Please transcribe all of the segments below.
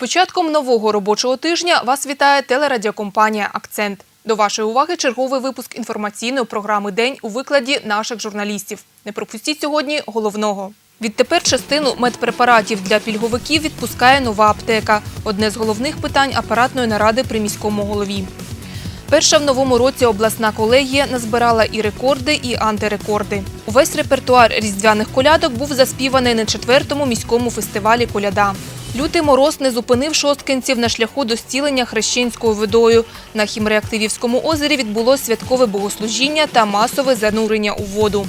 початком нового робочого тижня вас вітає телерадіокомпанія Акцент. До вашої уваги черговий випуск інформаційної програми День у викладі наших журналістів. Не пропустіть сьогодні головного. Відтепер частину медпрепаратів для пільговиків відпускає нова аптека. Одне з головних питань апаратної наради при міському голові. Перша в новому році обласна колегія назбирала і рекорди, і антирекорди. Увесь репертуар різдвяних колядок був заспіваний на четвертому міському фестивалі Коляда. Лютий мороз не зупинив шосткинців на шляху до зцілення хрещенською водою. На Хімреактивівському озері відбулось святкове богослужіння та масове занурення у воду.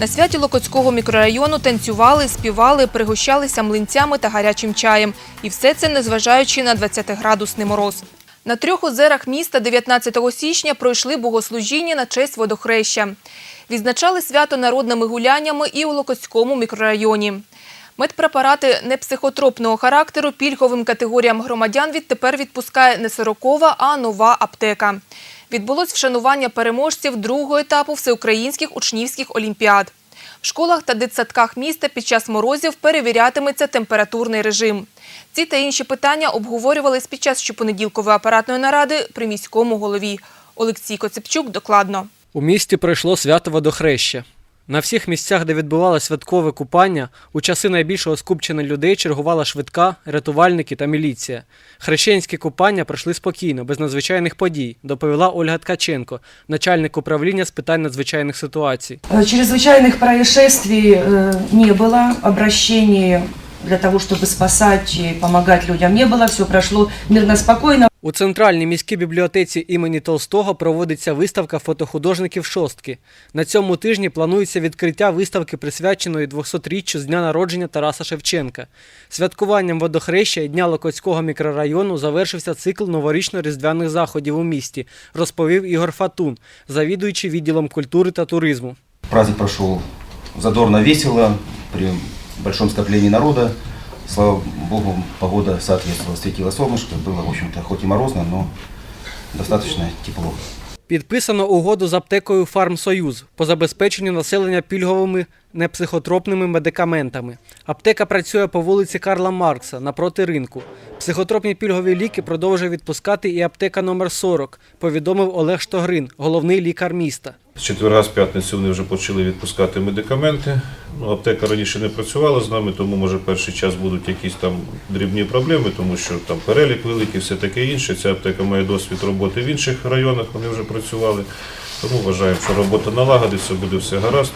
На святі Локоцького мікрорайону танцювали, співали, пригощалися млинцями та гарячим чаєм. І все це незважаючи на 20-градусний мороз. На трьох озерах міста 19 січня пройшли богослужіння на честь водохреща. Відзначали свято народними гуляннями і у Локоцькому мікрорайоні. Медпрепарати непсихотропного характеру пільговим категоріям громадян відтепер відпускає не сорокова, а нова аптека. Відбулось вшанування переможців другого етапу всеукраїнських учнівських олімпіад. В школах та дитсадках міста під час морозів перевірятиметься температурний режим. Ці та інші питання обговорювались під час щопонеділкової апаратної наради при міському голові. Олексій Коцепчук докладно. У місті пройшло свято водохреща. На всіх місцях, де відбувалося святкове купання, у часи найбільшого скупчення людей чергувала швидка, рятувальники та міліція. Хрещенські купання пройшли спокійно, без надзвичайних подій, доповіла Ольга Ткаченко, начальник управління з питань надзвичайних ситуацій. Э, Чрезвычайных происшествий э, не было, обращений для того, чтобы спасать и помогать людям не было, все прошло мирно, спокойно. У центральній міській бібліотеці імені Толстого проводиться виставка фотохудожників шостки. На цьому тижні планується відкриття виставки, присвяченої 200-річчю з дня народження Тараса Шевченка. Святкуванням водохреща і Дня Локоцького мікрорайону завершився цикл новорічно-різдвяних заходів у місті, розповів Ігор Фатун, завідуючий відділом культури та туризму. Праздник прошел задорно, весело, при большом скоплении народа. Слава Богу, погода соответствовала, светило солнышко, было, в общем-то, хоть и морозно, но достаточно тепло. Підписано угоду з аптекою «Фармсоюз» по забезпеченню населення пільговими непсихотропними медикаментами. Аптека працює по вулиці Карла Маркса напроти ринку. Психотропні пільгові ліки продовжує відпускати і аптека номер 40, повідомив Олег Штогрин, головний лікар міста. З четверга з п'ятниці вони вже почали відпускати медикаменти. Ну, аптека раніше не працювала з нами, тому може перший час будуть якісь там дрібні проблеми, тому що там перелік великий, все таке інше. Ця аптека має досвід роботи в інших районах, вони вже працювали. Тому вважаємо, що робота налагодиться, буде все гаразд.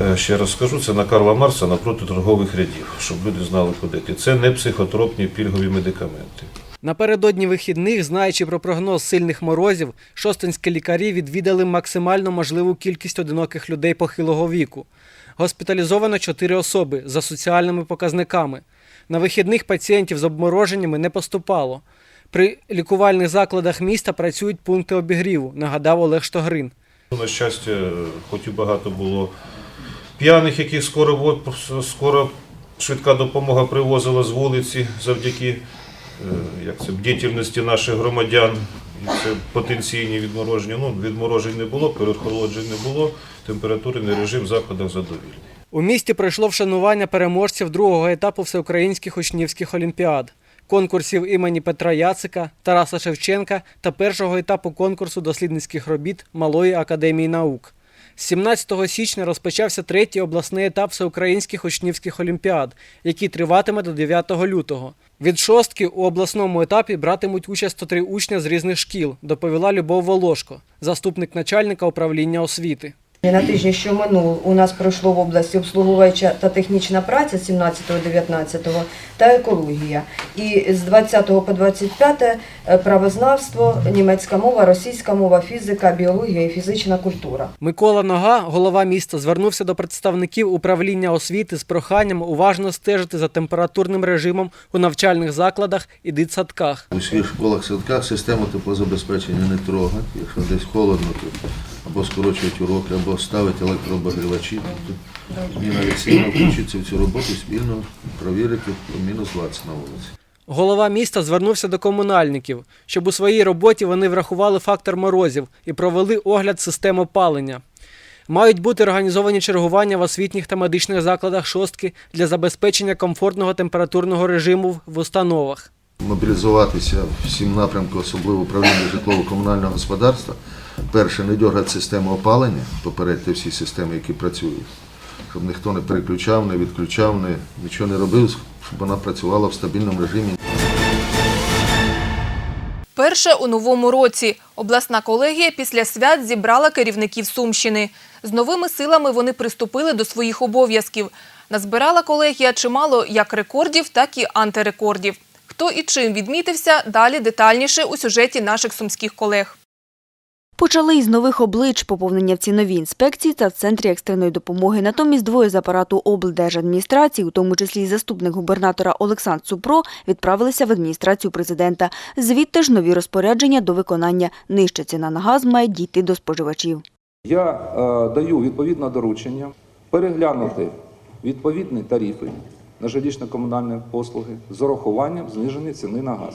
Е, Ще раз скажу, це на Карла Марса напроти торгових рядів, щоб люди знали, куди йти. Це не психотропні пільгові медикаменти. Напередодні вихідних, знаючи про прогноз сильних морозів, шостинські лікарі відвідали максимально можливу кількість одиноких людей похилого віку. Госпіталізовано 4 особи за соціальними показниками. На вихідних пацієнтів з обмороженнями не поступало. При лікувальних закладах міста працюють пункти обігріву, нагадав Олег Штогрин. На щастя, хоч і багато було п'яних, яких скоро, скоро швидка допомога привозила з вулиці завдяки як це, бдительності наших громадян. І Це потенційні відмороження. Ну, відморожень не було, перехолоджень не було, температурний режим в закладах задовільний. У місті пройшло вшанування переможців другого етапу всеукраїнських учнівських олімпіад, конкурсів імені Петра Яцика, Тараса Шевченка та першого етапу конкурсу дослідницьких робіт Малої академії наук. З 17 січня розпочався третій обласний етап всеукраїнських учнівських олімпіад, який триватиме до 9 лютого. Від шостки у обласному етапі братимуть участь 103 учня з різних шкіл, доповіла Любов Волошко, заступник начальника управління освіти. На тижні, що минув, у нас пройшло в області обслуговуюча та технічна праця 17-19 та екологія. І з 20 по 25 е, правознавство, німецька мова, російська мова, фізика, біологія і фізична культура. Микола Нога, голова міста, звернувся до представників управління освіти з проханням уважно стежити за температурним режимом у навчальних закладах і дитсадках. У всіх школах садках систему теплозабезпечення не трогати. Якщо десь холодно, то або скорочують уроки, або ставити електрообогрівачі. Тобто Ніна Олексійовна включиться в цю роботу спільно провірити мінус 20 на вулиці. Голова міста звернувся до комунальників, щоб у своїй роботі вони врахували фактор морозів і провели огляд систем опалення. Мають бути організовані чергування в освітніх та медичних закладах шостки для забезпечення комфортного температурного режиму в установах. Мобілізуватися всім напрямку, особливо управління житлово-комунального господарства. Перше, не дергати систему опалення, попередьте всі системи, які працюють, щоб ніхто не переключав, не відключав, не, нічого не робив, щоб вона працювала в стабільному режимі. Перше у новому році обласна колегія після свят зібрала керівників Сумщини. З новими силами вони приступили до своїх обов'язків. Назбирала колегія чимало як рекордів, так і антирекордів. Хто і чим відмітився, далі детальніше у сюжеті наших сумських колег. Почали із нових облич поповнення в ціновій інспекції та в центрі екстреної допомоги. Натомість двоє з апарату облдержадміністрації, у тому числі й заступник губернатора Олександр Цупро, відправилися в адміністрацію президента. Звідти ж нові розпорядження до виконання. Нижча ціна на газ має дійти до споживачів. Я е, даю відповідне доручення переглянути відповідні тарифи на жилищно-комунальні послуги з урахуванням зниження ціни на газ.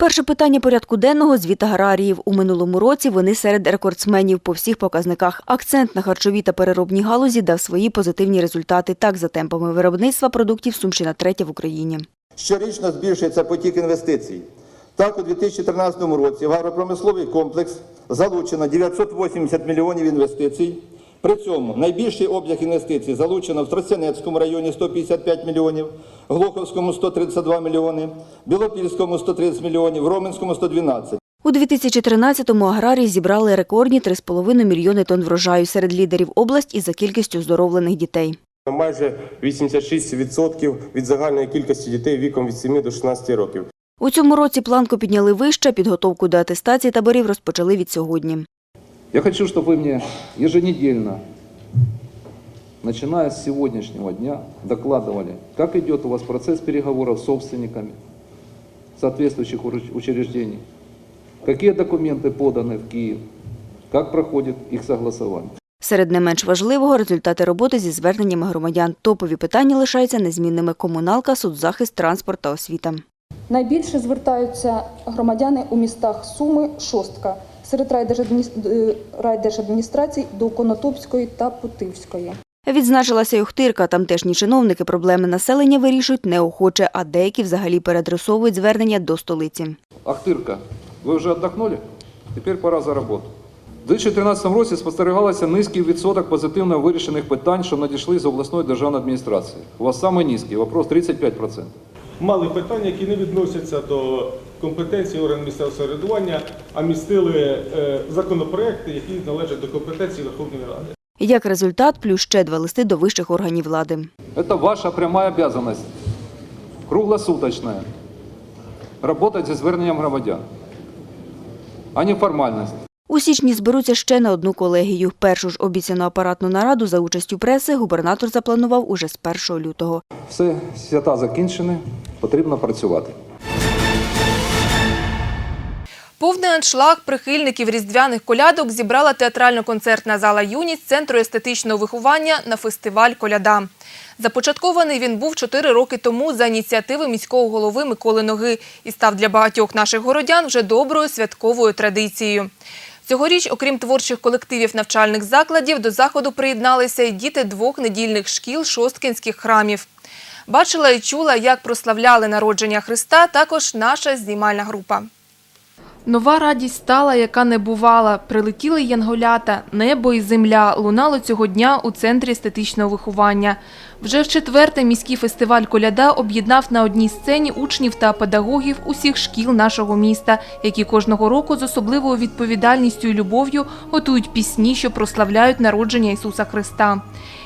Перше питання порядку денного – звіт аграріїв. У минулому році вони серед рекордсменів по всіх показниках. Акцент на харчовій та переробній галузі дав свої позитивні результати. Так, за темпами виробництва продуктів Сумщина третя в Україні. Щорічно збільшується потік інвестицій. Так, у 2013 році в агропромисловий комплекс залучено 980 мільйонів інвестицій. При цьому найбільший обсяг інвестицій залучено в Тростянецькому районі 155 мільйонів, Глуховському 132 мільйони, Білопільському 130 мільйонів, Роменському 112. У 2013-му аграрії зібрали рекордні 3,5 мільйони тонн врожаю серед лідерів область і за кількістю здоровлених дітей. Майже 86% від загальної кількості дітей віком від 7 до 16 років. У цьому році планку підняли вище, підготовку до атестації таборів розпочали від сьогодні. Я хочу, чтобы вы мне еженедельно, начиная с сегодняшнего дня, докладывали, как идет у вас процесс переговоров с собственниками соответствующих уруч- учреждений, какие документы поданы в Киев, как проходит их согласование. Серед не менш важливого – результати роботи зі зверненнями громадян. Топові питання лишаються незмінними – комуналка, соцзахист, транспорт та освіта. Найбільше звертаються громадяни у містах Суми, Шостка, серед е, райдержадміністрацій до Конотопської та Путивської. Відзначилася й Охтирка. Тамтешні чиновники проблеми населення вирішують неохоче, а деякі взагалі переадресовують звернення до столиці. Ахтирка, ви вже віддохнули? Тепер пора за роботу. У 2013 році спостерігалося низький відсоток позитивно вирішених питань, що надійшли з обласної державної адміністрації. У вас саме низький, вопрос 35%. мали питання, які не відносяться до компетенції органів місцевого самоврядування, а містили е, законопроекти, які належать до компетенції Верховної Ради. Як результат, плюс ще два листи до вищих органів влади. Это ваша прямая обязанность, круглосуточная, работать зі зверненням громадян, а не формальність. У січні зберуться ще на одну колегію. Першу ж обіцяну апаратну нараду за участю преси губернатор запланував уже з 1 лютого. Все, свята закінчені, потрібно працювати. Повний аншлаг прихильників різдвяних колядок зібрала театрально-концертна зала «Юність» Центру естетичного виховання на фестиваль «Коляда». Започаткований він був чотири роки тому за ініціативи міського голови Миколи Ноги і став для багатьох наших городян вже доброю святковою традицією. Цьогоріч, окрім творчих колективів навчальних закладів, до заходу приєдналися й діти двох недільних шкіл шосткінських храмів. Бачила і чула, як прославляли народження Христа також наша знімальна група. Нова радість стала, яка не бувала. Прилетіли янголята, небо і земля лунало цього дня у центрі естетичного виховання. Вже в четверте міський фестиваль «Коляда» об'єднав на одній сцені учнів та педагогів усіх шкіл нашого міста, які кожного року з особливою відповідальністю і любов'ю готують пісні, що прославляють народження Ісуса Христа.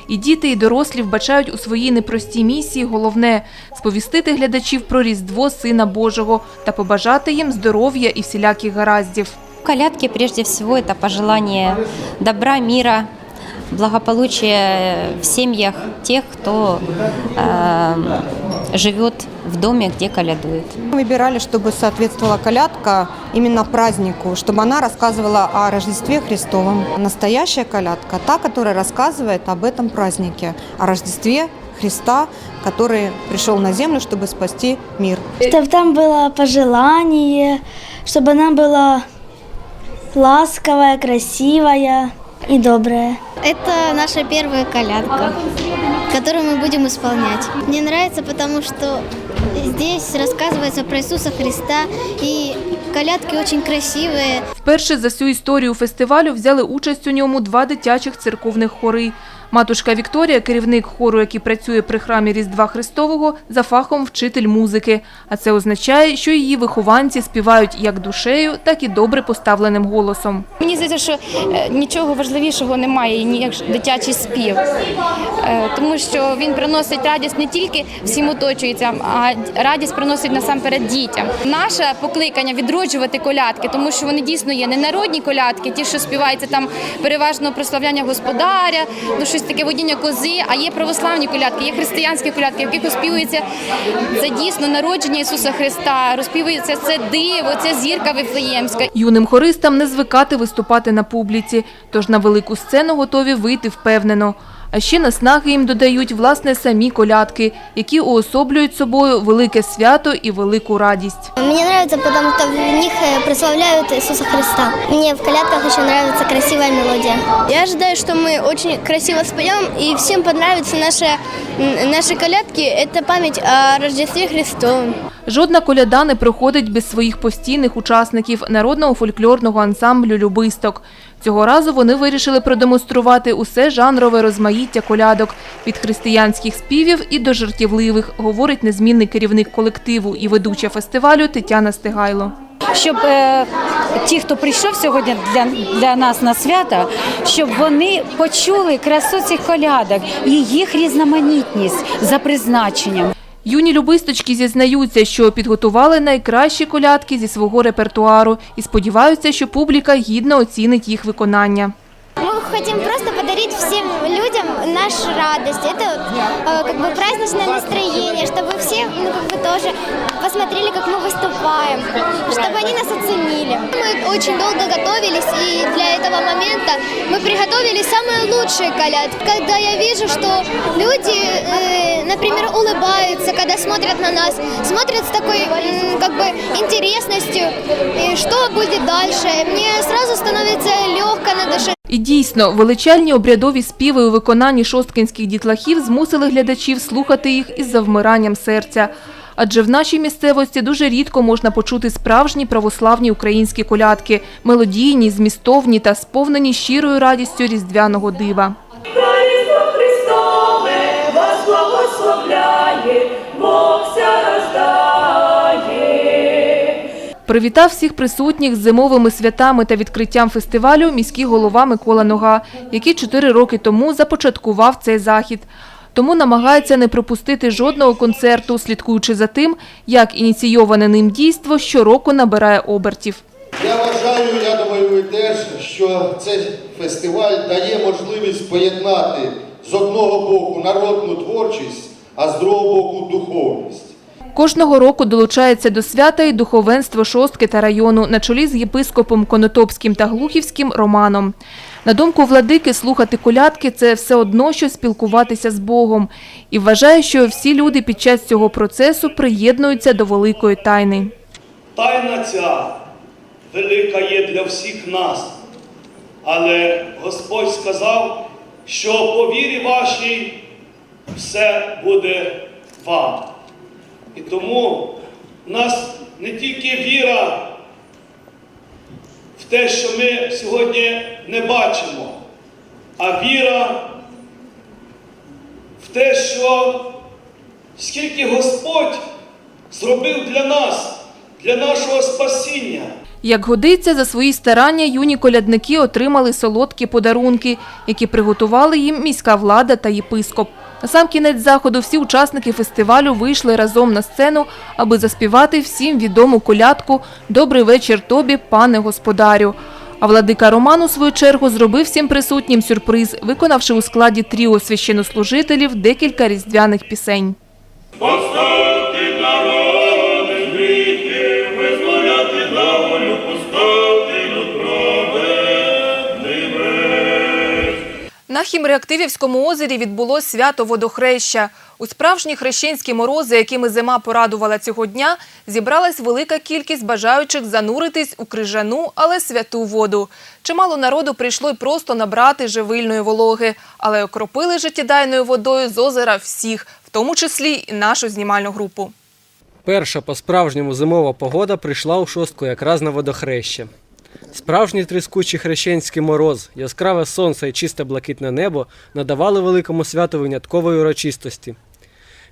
І діти, і дорослі вбачають у своїй непростій місії головне – сповістити глядачів про Різдво Сина Божого та побажати їм здоров'я і всіляких гараздів. Колядки прежде всего это пожелание добра, мира, благополучия в семьях тех, кто э, живет в доме, где колядует. Выбирали, чтобы соответствовала колядка именно празднику, чтобы она рассказывала о Рождестве Христовом. Настоящая колядка – та, которая рассказывает об этом празднике, о Рождестве Христа, который пришел на землю, чтобы спасти мир. Чтобы там было пожелание, чтобы она была ласковая, красивая и добрая. Это наша первая колядка, которую мы будем исполнять. Мне нравится, потому что здесь рассказывается про Иисуса Христа, и колядки очень красивые. Вперше за всю історію фестивалю взяли участь у ньому два дитячих церковних хори. Матушка Вікторія, керівник хору, який працює при храмі Різдва Христового, за фахом вчитель музики. А це означає, що її вихованці співають як душею, так і добре поставленим голосом. Мені здається, що е, нічого важливішого немає, ніж дитячий спів, Е, тому що він приносить радість не тільки всім оточуючим, а радість приносить насамперед дітям. Наше покликання відроджувати колядки, тому що вони дійсно є не народні колядки, ті, що співаються там переважно прославляння господаря, ну щось таке водіння кози. А є православні колядки, є християнські колядки, в яких оспівується це дійсно народження Ісуса Христа, розпівується це диво, це зірка Вифлеємська. Юним хористам не звикати виступати на публіці, тож на велику сцену готові вийти впевнено. А ще наснаги їм додають власне самі колядки, які уособлюють собою велике свято і велику радість. Мне нравится, потому что в них э, прославляют Иисуса Христа. Мне в колядках еще нравится красивая мелодия. Я ожидаю, что мы очень красиво споем, и всем понравятся наши, м, наши колядки. Это память о Рождестве Христовом. Жодна коляда не проходить без своїх постійних учасників народного фольклорного ансамблю Любисток. Цього разу вони вирішили продемонструвати усе жанрове розмаїття колядок від християнських співів і до жартівливих, говорить незмінний керівник колективу і ведуча фестивалю Тетяна Стигайло. щоб е, ті, хто прийшов сьогодні для, для нас на свято, щоб вони почули красу цих колядок і їх різноманітність за призначенням. Юні любисточки зізнаються, що підготували найкращі колядки зі свого репертуару і сподіваються, що публіка гідно оцінить їх виконання. Мы хотим просто подарить всем людям нашу радость. Это э, как бы праздничное настроение, чтобы все ну, как бы тоже посмотрели, как мы выступаем, чтобы они нас оценили. Мы очень долго готовились, и для этого момента мы приготовили самые лучшие колядки. Когда я вижу, что люди, э, например, улыбаются, когда смотрят на нас, смотрят с такой м, как бы интересностью, и что будет дальше, мне сразу становится легко на душе. І дійсно, величальні обрядові співи у виконанні шосткинських дітлахів змусили глядачів слухати їх із завмиранням серця. Адже в нашій місцевості дуже рідко можна почути справжні православні українські колядки, мелодійні, змістовні та сповнені щирою радістю різдвяного дива. Привітав всіх присутніх з зимовими святами та відкриттям фестивалю міський голова Микола Нога, який чотири роки тому започаткував цей захід. Тому намагається не пропустити жодного концерту, слідкуючи за тим, як ініційоване ним дійство щороку набирає обертів. Я вважаю, я думаю, ви теж, що цей фестиваль дає можливість поєднати з одного боку народну творчість, а з другого боку духовність. Кожного року долучається до свята і духовенство Шостки та району на чолі з єпископом Конотопським та Глухівським Романом. На думку владики, слухати колядки – це все одно, що спілкуватися з Богом. І вважає, що всі люди під час цього процесу приєднуються до великої тайни. Тайна ця велика є для всіх нас, але Господь сказав, що по вірі вашій все буде вам. І тому нас не тільки віра те, що ми сьогодні не бачимо, а віра в те, що скільки Господь зробив для нас, для нашого спасіння. Як годиться, за свої старання юні колядники отримали солодкі подарунки, які приготували їм міська влада та єпископ. На сам кінець заходу всі учасники фестивалю вийшли разом на сцену, аби заспівати всім відому колядку «Добрий вечір тобі, пане господарю». А владика Роман, у свою чергу, зробив всім присутнім сюрприз, виконавши у складі тріо священнослужителів декілька різдвяних пісень. На хімреактивівському озері відбулось свято водохреща. У справжні хрещенські морози, якими зима порадувала цього дня, зібралась велика кількість бажаючих зануритись у крижану, але святу воду. Чимало народу прийшло й просто набрати живильної вологи, але окропили життєдайною водою з озера всіх, в тому числі і нашу знімальну групу. Перша по-справжньому зимова погода прийшла у шостку якраз на водохреще. Справжній тріскучий хрещенський мороз, яскраве сонце і чисте блакитне небо надавали великому святу виняткової урочистості.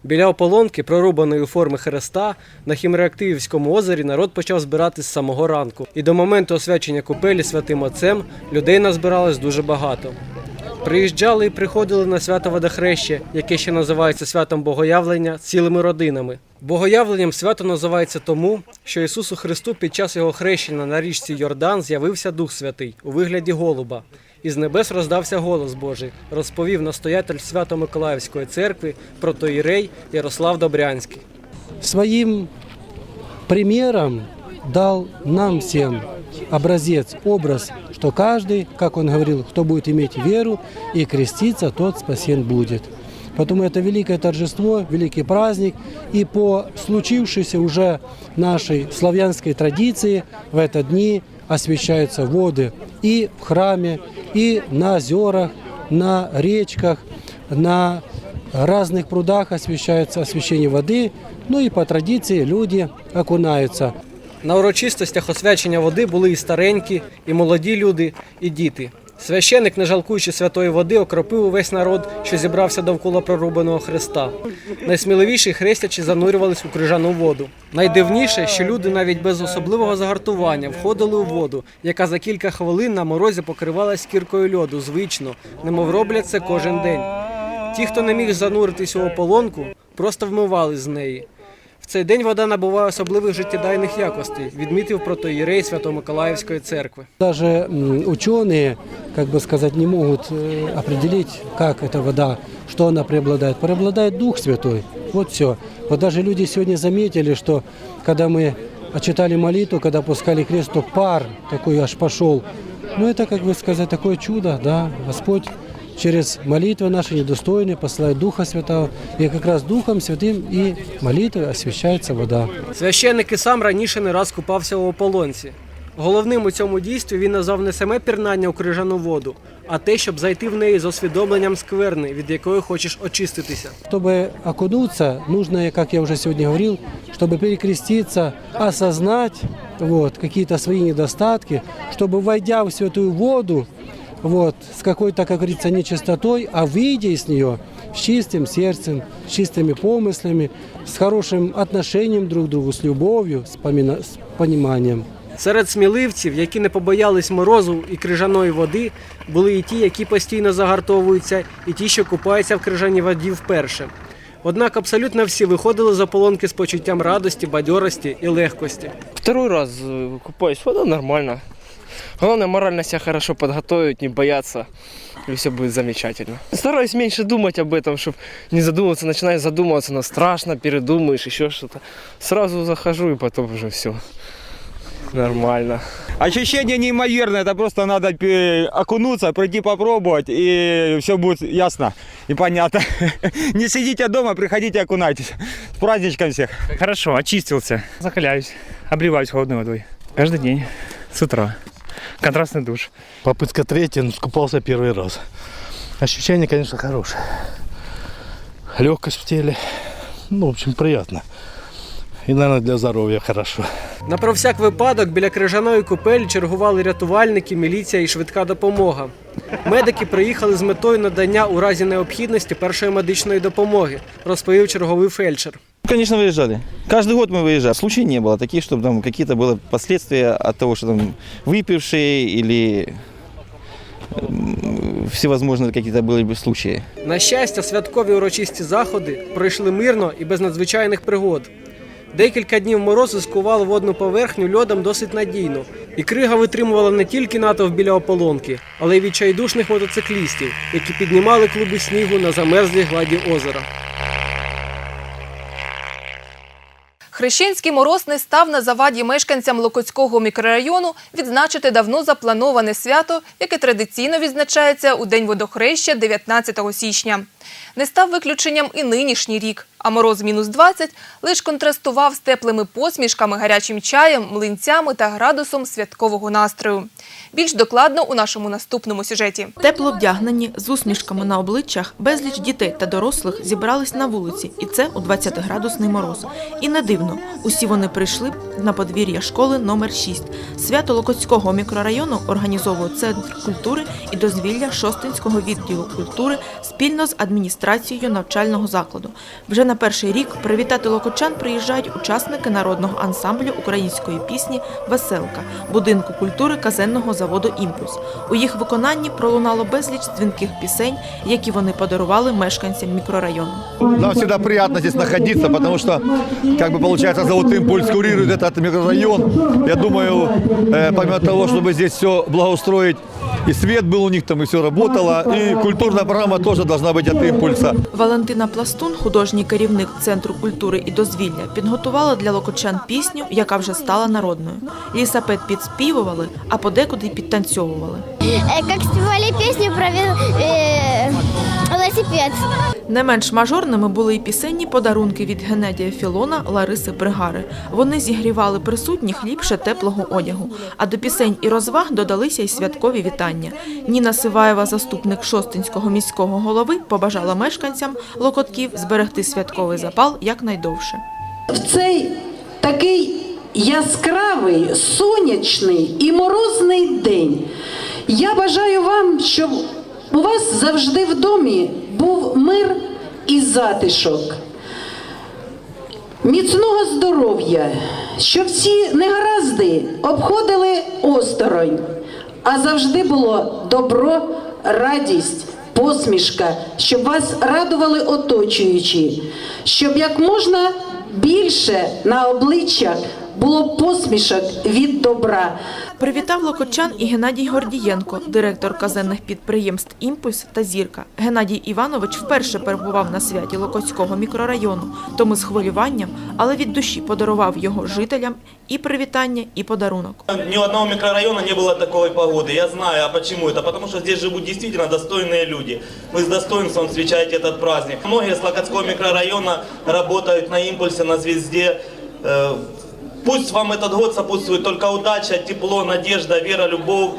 Біля ополонки, прорубаної у форми хреста, на Хімреактивівському озері народ почав збиратись з самого ранку. І до моменту освячення купелі святим отцем людей назбиралось дуже багато. Приїжджали і приходили на свято водохреще, яке ще називається святом Богоявлення, цілими родинами. Богоявленням свято називається тому, що Ісусу Христу під час його хрещення на річці Йордан з'явився Дух Святий у вигляді голуба. І з небес роздався голос Божий, розповів настоятель Свято-Миколаївської церкви протоїрей Ярослав Добрянський. своим примером дал нам всем образец, образ, что каждый, как он говорил, кто будет иметь веру и креститься, тот спасен будет. Поэтому это великое торжество, великий праздник. И по случившейся уже нашей славянской традиции в это дни освящаются воды и в храме, и на озерах, на речках, на разных прудах освещается освящение воды. Ну и по традиции люди окунаются. На урочистостях освячення води були і старенькі, і молоді люди, і діти. Священик, не жалкуючи святої води, окропив увесь народ, що зібрався довкола прорубаного хреста. Найсміливіші хрестячі занурювались у крижану воду. Найдивніше, що люди навіть без особливого загартування входили у воду, яка за кілька хвилин на морозі покривалась кіркою льоду, звично, немов роблять це кожен день. Ті, хто не міг зануритись у ополонку, просто вмивались з неї В цей день вода набуває особливих життєдайних якостей, відмітив протоїрей Свято-Миколаївської церкви. Даже м, ученые, как бы сказать, не могут э, определить, как эта вода, что она преобладает. Преобладает Дух Святой. Вот все. Вот даже люди сегодня заметили, что когда мы читали молитву, когда пускали крест, то пар такой аж пошел. Ну это, как бы сказать, такое чудо, да. Господь через молитвы наши недостойные посылает Духа Святого. И как раз Духом Святым и молитвой освящается вода. Священник і сам раніше не раз купався у ополонці. Головним у цьому дійстві він назвав не саме пірнання у крижану воду, а те, щоб зайти в неї з усвідомленням скверни, від якої хочеш очиститися. Чтобы окунуться, нужно, как я уже сегодня говорил, чтобы перекреститься, осознать вот, какие-то свои недостатки, чтобы, войдя в святую воду, вот, с какой-то, как говорится, нечистотой, а выйдя из нее с чистым сердцем, с чистыми помыслами, с хорошим отношением друг к другу, с любовью, с, помина- с пониманием. Серед сміливців, які не побоялись морозу і крижаної води, були і ті, які постійно загартовуються, і ті, що купаються в крижаній воді вперше. Однак абсолютно всі виходили з ополонки з почуттям радості, бадьорості і легкості. Второй раз э, купаюсь, вода нормально. Главное морально себя хорошо подготовить, не бояться, и все будет замечательно. Стараюсь меньше думать об этом, чтобы не задумываться, начинаешь задумываться, но страшно, передумаешь, еще что-то. Сразу захожу и потом уже все нормально. Ощущение неимоверное, это просто надо пе- окунуться, пройти попробовать, и все будет ясно и понятно. Не сидите дома, приходите окунайтесь. С праздничком всех. Хорошо, очистился. Закаляюсь, обливаюсь холодной водой. Каждый день, с утра. Контрастный душ. Попытка третья, но скупался первый раз. Ощущение, конечно, хорошее. Легкость в теле. Ну, в общем, приятно. И, наверное, для здоровья хорошо. На про всяк випадок біля крижаної купелі чергували рятувальники, міліція і швидка допомога. Медики приїхали з метою надання у разі необхідності першої медичної допомоги, розповів черговий фельдшер. Конечно, выезжали. Каждый год мы выезжали. Случаев не было таких, чтобы там какие-то были последствия от того, что там выпившие или м, всевозможные какие-то были бы случаи. На щастя, святкові урочисті заходи пройшли мирно і без надзвичайних пригод. Декілька днів морозу скували водну поверхню льодом досить надійно, і крига витримувала не тільки натовп біля ополонки, але й відчайдушних мотоциклістів, які піднімали клуби снігу на замерзлій гладі озера. Хрещенський мороз не став на заваді мешканцям Локоцького мікрорайону відзначити давно заплановане свято, яке традиційно відзначається у День водохреща 19 січня. Не став виключенням і нинішній рік, а мороз мінус 20 лише контрастував з теплими посмішками, гарячим чаєм, млинцями та градусом святкового настрою. Більш докладно у нашому наступному сюжеті. Тепло вдягнені, з усмішками на обличчях, безліч дітей та дорослих зібрались на вулиці, і це у 20-градусний мороз. І не дивно, усі вони прийшли на подвір'я школи номер 6. Свято Локоцького мікрорайону організовує Центр культури і дозвілля Шостинського відділу культури спільно з адміністрацією навчального закладу. Вже на перший рік привітати локочан приїжджають учасники народного ансамблю української пісні Веселка будинку культури казенного заводу Імпульс. У їх виконанні пролунало безліч дзвінких пісень, які вони подарували мешканцям мікрорайону. Нам всегда приятно здесь находиться, потому что, как бы получается, завод «Импульс» курирует этот микрорайон. Я думаю, э, помимо того, чтобы здесь все благоустроить, и свет был у них там, и все работало, и культурная программа тоже должна быть от «Импульса». Валентина Пластун, художній керівник Центру культури і дозвілля, підготувала для локочан пісню, яка вже стала народною. Лісапет підспівували, а подекуди й підтанцьовували. Э, Как спевали песню про ве- э, велосипед. Не менш мажорними були й пісенні подарунки від Геннадія Філона, Лариси Пригари. Вони зігрівали присутніх ліпше теплого одягу. А до пісень і розваг додалися й святкові вітання. Ніна Сиваєва, заступник Шостинського міського голови, побажала мешканцям Локотків зберегти святковий запал якнайдовше. в цей такий яскравий, сонячний і морозний день. Я бажаю вам, щоб у вас завжди в домі був мир і затишок. Міцного здоров'я, щоб всі негаразди обходили осторонь, а завжди було добро, радість, посмішка, щоб вас радували оточуючі, щоб як можна більше на обличчях було посмішок від добра. Привітав локочан і Геннадій Гордієнко, директор казенних підприємств «Імпульс» та «Зірка». Геннадій Іванович вперше перебував на святі Локоцького мікрорайону, тому з хвилюванням, але від душі подарував його жителям і привітання, і подарунок. Ни у одного микрорайона не было такой погоды. Я знаю, а почему это? Потому что здесь живут действительно достойные люди. Вы с достоинством встречаете этот праздник. Многие с Локотского микрорайона работают на импульсе, на звезде. Э, Пусть вам этот год сопутствует только удача, тепло, надежда, вера, любовь.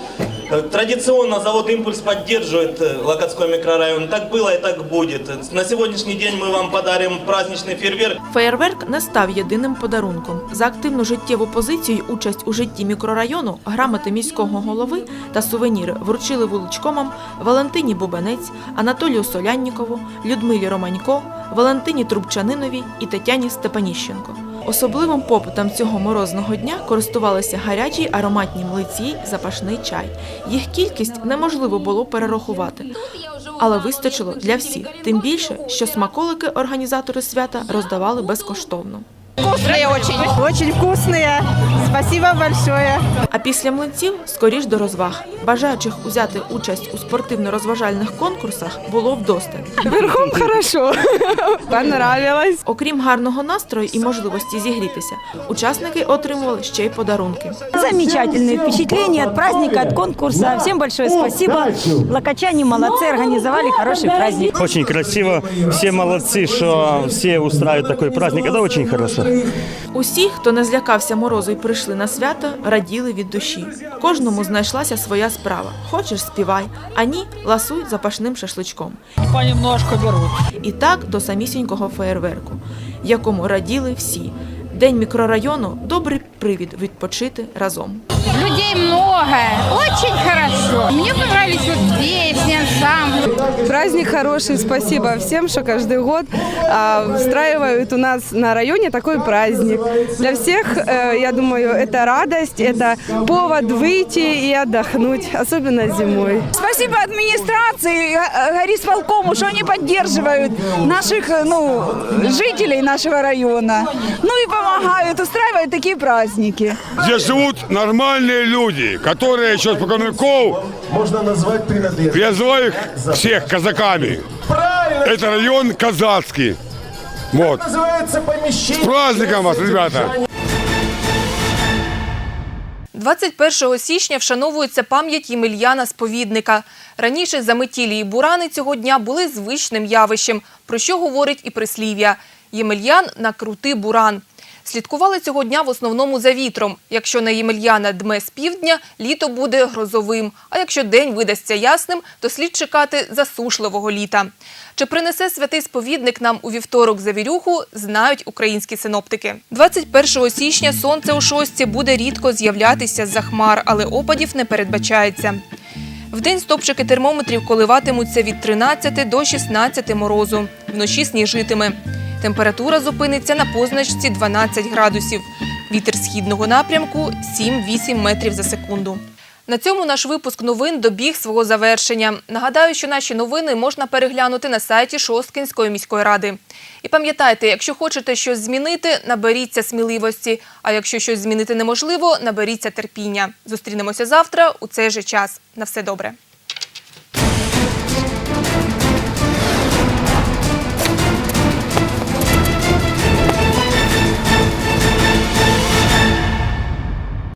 Э, Традиционно завод «Импульс» поддерживает э, Локотской микрорайон. Так было и так будет. На сегодняшний день мы вам подарим праздничный фейерверк. Феєрверк не став єдиним подарунком. За активну життєву позицію й участь у житті мікрорайону, грамоти міського голови та сувеніри вручили вуличкомам Валентині Бубенець, Анатолію Соляннікову, Людмилі Романько, Валентині Трубчаниновій і Тетяні Степаніщенко. Особливим попитом цього морозного дня користувалися гарячі ароматні млиці запашний чай. Їх кількість неможливо було перерахувати, але вистачило для всіх. Тим більше, що смаколики організатори свята роздавали безкоштовно. Вкусные очень. Очень вкусные. Спасибо большое. А після млинців скоріш до розваг. Бажаючих узяти участь у спортивно-розважальних конкурсах було вдосталь. Верхом хорошо. Понравилось. Окрім гарного настрою і можливості зігрітися, учасники отримували ще й подарунки. Замечательные впечатления от праздника, от конкурса. Всем большое спасибо. Локочане молодцы, организовали хороший праздник. Очень красиво. Все молодцы, что все устраивают такой праздник. Это очень хорошо. Усі, хто не злякався морозу і прийшли на свято, раділи від душі. Кожному знайшлася своя справа. Хочеш співай, а ні, ласуй запашним шашличком. Понемножку беруть. І так до самісінького феєрверку, якому раділи всі. День мікрорайону добрий привід відпочити разом. Людей много. Очень хорошо. Мне понравились вот песни, ансамбль. Праздник хороший, спасибо всем, что каждый год а, устраивают у нас на районе такой праздник. Для всех, э, я думаю, это радость, это повод выйти и отдохнуть, особенно зимой. Спасибо администрации, э, горисполкому, что они поддерживают наших э, ну, жителей нашего района. Ну и помогают, устраивают такие праздники. Здесь живут нормальные люди, которые еще с покойников Можно назвать принадлежность. я называю их всех казаками. Это район казацкий. Вот. С праздником вас, ребята! 21 січня вшановується пам'ять Ємельяна Сповідника. Раніше заметілі і бурани цього дня були звичним явищем, про що говорить і прислів'я. Ємельян на крутий буран. Слідкували цього дня в основному за вітром. Якщо на Ємельяна дме з півдня, літо буде грозовим. А якщо день видасться ясним, то слід чекати засушливого літа. Чи принесе святий сповідник нам у вівторок завірюху, знають українські синоптики. 21 січня сонце у шостці буде рідко з'являтися з-за хмар, але опадів не передбачається. Вдень стопчики термометрів коливатимуться від 13 до 16 морозу. Вночі сніжитиме. Температура зупиниться на позначці 12 градусів. Вітер східного напрямку 7-8 метрів за секунду. На цьому наш випуск новин добіг свого завершення. Нагадаю, що наші новини можна переглянути на сайті Шосткинської міської ради. І пам'ятайте, якщо хочете щось змінити, наберіться сміливості. А якщо щось змінити неможливо, наберіться терпіння. Зустрінемося завтра у цей же час. На все добре.